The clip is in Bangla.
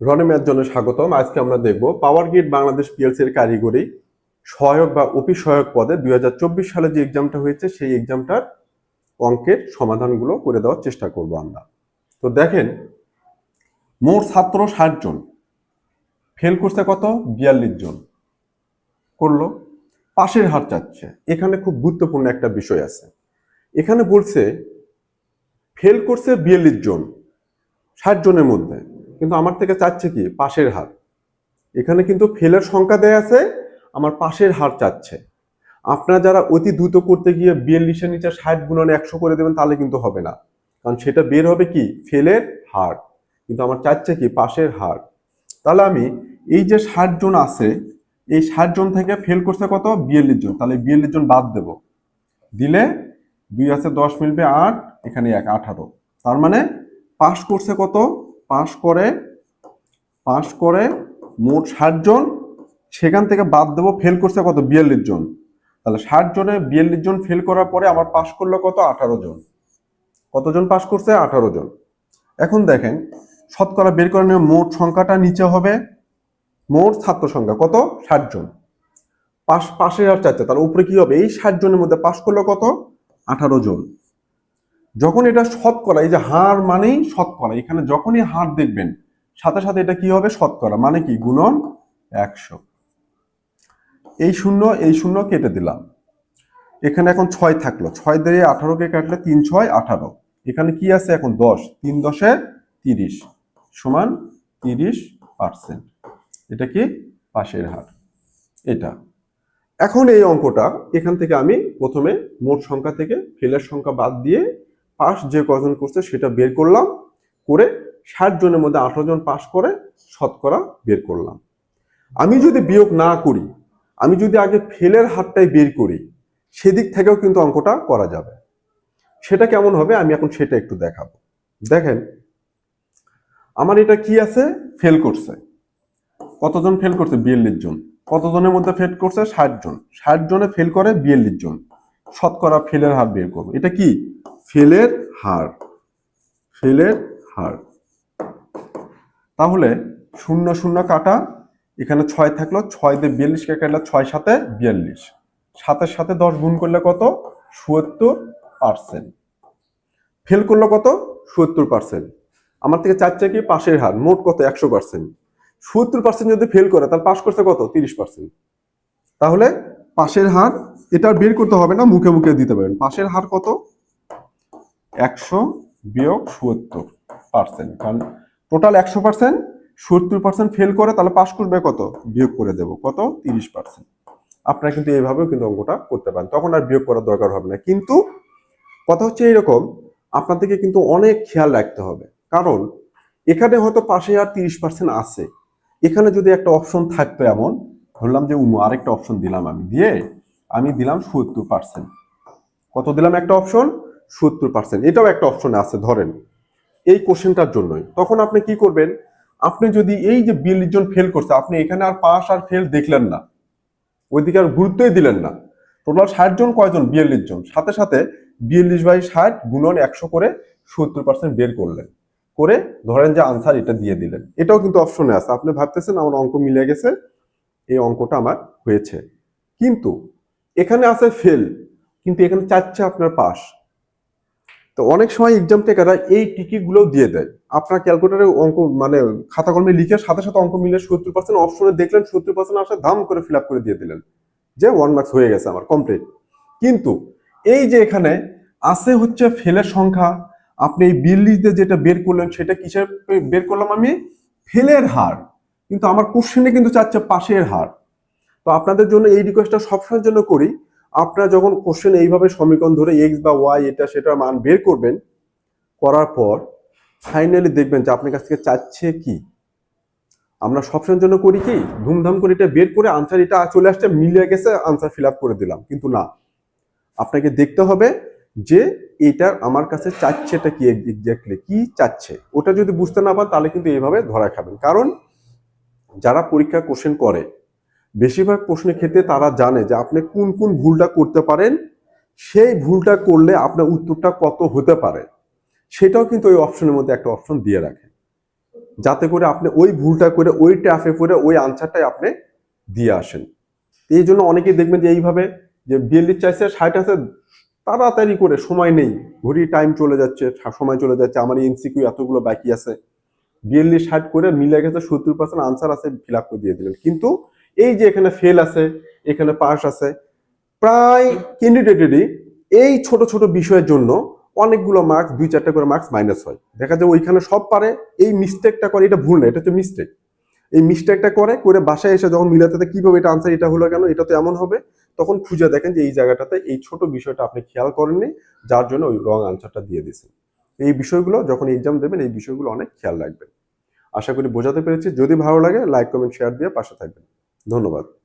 রনেমের জন্য স্বাগতম। আজকে আমরা দেখব পাওয়ার গ্রিড বাংলাদেশ পিএলসি এর কারিগরি সহায়ক বা অফিস সহায়ক পদে দুই হাজার চব্বিশ সালে যে এক্সামটা হয়েছে, সেই এক্সামটার অঙ্কের সমাধানগুলো করে দেওয়ার চেষ্টা করব আমরা। তো দেখেন, মোট ছাত্র ষাট জন ফেল করছে কত? বিয়াল্লিশ জন করল, পাশের হার চাচ্ছে। এখানে খুব গুরুত্বপূর্ণ একটা বিষয় আছে। এখানে বলছে ফেল করছে বিয়াল্লিশ জন, ষাট জনের মধ্যে। কিন্তু আমার থেকে চাচ্ছে কি? পাশের হার। এখানে কিন্তু ফেলের সংখ্যা দেয়া আছে, আমার পাশের হার চাচ্ছে। আপনারা যারা অতি দ্রুত করতে গিয়ে বিয়াল্লিশের নিচে ষাট গুণন একশো করে দেবেন, তাহলে কিন্তু হবে না। কারণ সেটা বের হবে কি? ফেলের হার। কিন্তু আমার চাচ্ছে কি? পাশের হার। তাহলে আমি এই যে ষাট জন আছে, এই ষাট জন থেকে ফেল করছে কত? বিয়াল্লিশ জন। তাহলে বিয়াল্লিশ জন বাদ দেব। দিলে দুই আছে দশ মিলবে আট, এখানে এক, আঠারো। তার মানে পাশ করছে কত? পাশ করে পাশ করে মোট ষাট জন, সেখান থেকে বাদ দেবো ফেল করছে কত? বিয়াল্লিশ জন। তাহলে ষাট জনে বিয়াল্লিশ জন ফেল করার পরে আমার পাশ করল কত? আঠারো জন। কতজন পাশ করছে? আঠারো জন। এখন দেখেন, শতকরা বের করে নেওয়া মোট সংখ্যাটা নিচে হবে। মোট ছাত্র সংখ্যা কত? ষাট জন। পাশ, পাশের আর চারটে। তাহলে উপরে কি হবে? এই ষাট জনের মধ্যে পাশ করল কত? আঠারো জন। যখন এটা শতকরা, এই যে হার মানেই শতকরা, এখানে যখনই হার দেখবেন, সাথে সাথে এটা কি হবে? শতকরা মানে কি? গুণন একশো। এই শূন্য এই শূন্য কেটে দিলাম। এখানে এখন ছয় থাকল। ছয় দিয়ে আঠারোকে কাটলে তিন, ছয়, আঠারো। এখানে কি আছে? এখন দশ। তিন দশে তিরিশ সমান তিরিশ পার্সেন্ট। এটা কি? পাশের হার। এটা। এখন এই অঙ্কটা এখান থেকে আমি প্রথমে মোট সংখ্যা থেকে ফেলের সংখ্যা বাদ দিয়ে পাস যে কজন করছে সেটা বের করলাম, করে ষাট জনের মধ্যে আঠারো জন পাস করে শতকরা বের করলাম। আমি যদি বিয়োগ না করি, আমি যদি আগে ফেলের হারটাই বের করি, সেদিক থেকেও কিন্তু অঙ্কটা করা যাবে। সেটা কেমন হবে আমি এখন সেটা একটু দেখাবো। দেখেন, আমার এটা কি আছে? ফেল করছে। কতজন ফেল করছে? বিয়াল্লিশ জন। কতজনের মধ্যে ফেল করছে? ষাট জন। ষাট জনে ফেল করে বিয়াল্লিশ জন। শতকরা ফেলের হার বের করব। এটা কি? ফেলের হার ফেলের হার। তাহলে শূন্য শূন্য কাটা, এখানে ছয় থাকল, ছয় দিয়ে বিয়াল্লিশকে কাটলে ছয় সাথে বিয়াল্লিশ। সাতের সাথে দশ গুণ করলে কত? সুয়াত্তর পার্সেন্ট ফেল করল কত? সত্তর পার্সেন্ট আমার থেকে চাচ্ছে কি পাশের হার, মোট কত? একশো পার্সেন্ট সত্তর পার্সেন্ট যদি ফেল করে, তাহলে পাশ করছে কত? তিরিশ পার্সেন্ট তাহলে পাশের হার, এটা বের করতে হবে না, মুখে মুখে দিতে পারেন। পাশের হার কত? একশো বিয়োগ সত্তর পার্সেন্ট কারণ টোটাল একশো পার্সেন্ট সত্তর পার্সেন্ট ফেল করে তাহলে পাস করবে কত? বিয়োগ করে দেব। কত? তিরিশ পার্সেন্ট আপনারা কিন্তু এইভাবেও কিন্তু অঙ্কটা করতে পারেন। তখন আর বিয়োগ করার দরকার হবে না। কিন্তু কথা হচ্ছে এইরকম, আপনাদেরকে কিন্তু অনেক খেয়াল রাখতে হবে। কারণ এখানে হয়তো পাশে আর তিরিশ পার্সেন্ট আছে। এখানে যদি একটা অপশন থাকতো এমন, ধরলাম যে উমু আরেকটা অপশন দিলাম আমি। দিয়ে আমি দিলাম সত্তর পার্সেন্ট কত দিলাম একটা অপশন সত্তর পার্সেন্ট এটাও একটা অপশনে আছে, ধরেন। এই কোশ্চেনটার জন্যই। তখন আপনি কি করবেন? আপনি যদি এই যে বিয়াল্লিশ জন ফেল করছে, আপনি এখানে আর পাস আর ফেল দেখলেন না। ওইদিকে আর গুরুত্বই দিলেন না। টোটাল ষাট জন কয়জন? বিয়াল্লিশ জন। সাথে সাথে বিয়াল্লিশ বাই ষাট গুণন একশো করে সত্তর পার্সেন্ট বের করলেন। করে ধরেন যে আনসার এটা দিয়ে দিলেন। এটাও কিন্তু অপশনে আছে। আপনি ভাবতেছেন আমার অঙ্ক মিলে গেছে, এই অঙ্কটা আমার হয়েছে। কিন্তু এখানে আছে ফেল কিন্তু এখানে চাচ্ছে আপনার পাস তো অনেক সময় এক্সাম টেকাররা এই টিকিগুলো দিয়ে দেয়। আপনার ক্যালকুলেটারে অঙ্ক মানে খাতা কলমে লিখে সাথে সাথে অঙ্ক মিলে সত্তর পার্সেন্ট অপশনে দেখলেন, সত্তর পার্সেন্ট আসে দাম করে ফিল আপ করে দিয়ে দিলেন। যে ওয়ান মার্কস হয়ে গেছে আমার কমপ্লিট কিন্তু এই যে এখানে আছে হচ্ছে ফেলের সংখ্যা, আপনি এই বিল্লিশ যেটা বের করলেন সেটা কিসের বের করলাম আমি? ফেলের হার। কিন্তু আমার কোশ্চেনে কিন্তু চাচ্ছে পাশের হার। তো আপনাদের জন্য এই রিকোয়েস্টটা সবসময়ের জন্য করি আপনারা যখন কোশ্চেন এইভাবে সমীকরণ ধরে এক্স বা ওয়াই এটা সেটা মান বের করবেন, করার পর ফাইনালি দেখবেন যে আপনার কাছ থেকে চাচ্ছে কি? আমরা সবসময়ের জন্য করি কি? ধুমধাম করে এটা বের করে আনসার এটা চলে আসছে মিলে গেছে আনসার ফিল আপ করে দিলাম। কিন্তু না। আপনাকে দেখতে হবে যে এটা আমার কাছে চাচ্ছে এটা কি এক্স্যাক্টলি কি চাচ্ছে? ওটা যদি বুঝতে না পান তাহলে কিন্তু এইভাবে ধরা খাবেন। কারণ যারা পরীক্ষা কোশ্চেন করে বেশিরভাগ প্রশ্নের ক্ষেত্রে তারা জানে যে আপনি কোন কোন ভুলটা করতে পারেন, সেই ভুলটা করলে আপনার উত্তরটা কত হতে পারে। সেটাও কিন্তু ওই অপশনের মধ্যে একটা অপশন দিয়ে রাখে। যাতে করে আপনি ওই ভুলটা করে, ওই ট্যাফে করে ওই আনসারটাই আপনি দিয়ে আসেন। এই জন্য অনেকেই দেখবেন যে এইভাবে যে বিএলডি চাইছে ষাট আছে, তাড়াতাড়ি করে সময় নেই। ঘড়ি টাইম চলে যাচ্ছে সময় চলে যাচ্ছে, আমার এমসিকিউ এতগুলো বাকি আছে। বিএলডি ষাট করে মিলে গেছে, সত্তর পার্সেন্ট আনসার আছে ফিল আপ করে দিয়ে দিলেন। কিন্তু এই যে এখানে ফেল আছে, এখানে পাস আছে, প্রায় ক্যান্ডিডেটেরই এই ছোট ছোট বিষয়ের জন্য অনেকগুলো মার্কস দুই চারটা করে মার্কস মাইনাস হয়। দেখা যায় ওইখানে সব পারে, এই মিস্টেকটা করে, এটা ভুল না, এটা হচ্ছে মিস্টেক এই মিস্টেকটা করে করে বাসায় এসে যখন মিলাতে কীভাবে এটা আনসার এটা হলো কেন, এটা তো এমন হবে, তখন খুঁজে দেখেন যে এই জায়গাটাতে এই ছোট বিষয়টা আপনি খেয়াল করেননি, যার জন্য ওই রং আনসারটা দিয়ে দিয়েছেন। এই বিষয়গুলো, যখন এক্সাম দেবেন, এই বিষয়গুলো অনেক খেয়াল রাখবেন। আশা করি বোঝাতে পেরেছি। যদি ভালো লাগে লাইক কমেন্ট শেয়ার দিয়ে পাশে থাকবেন। ধন্যবাদ।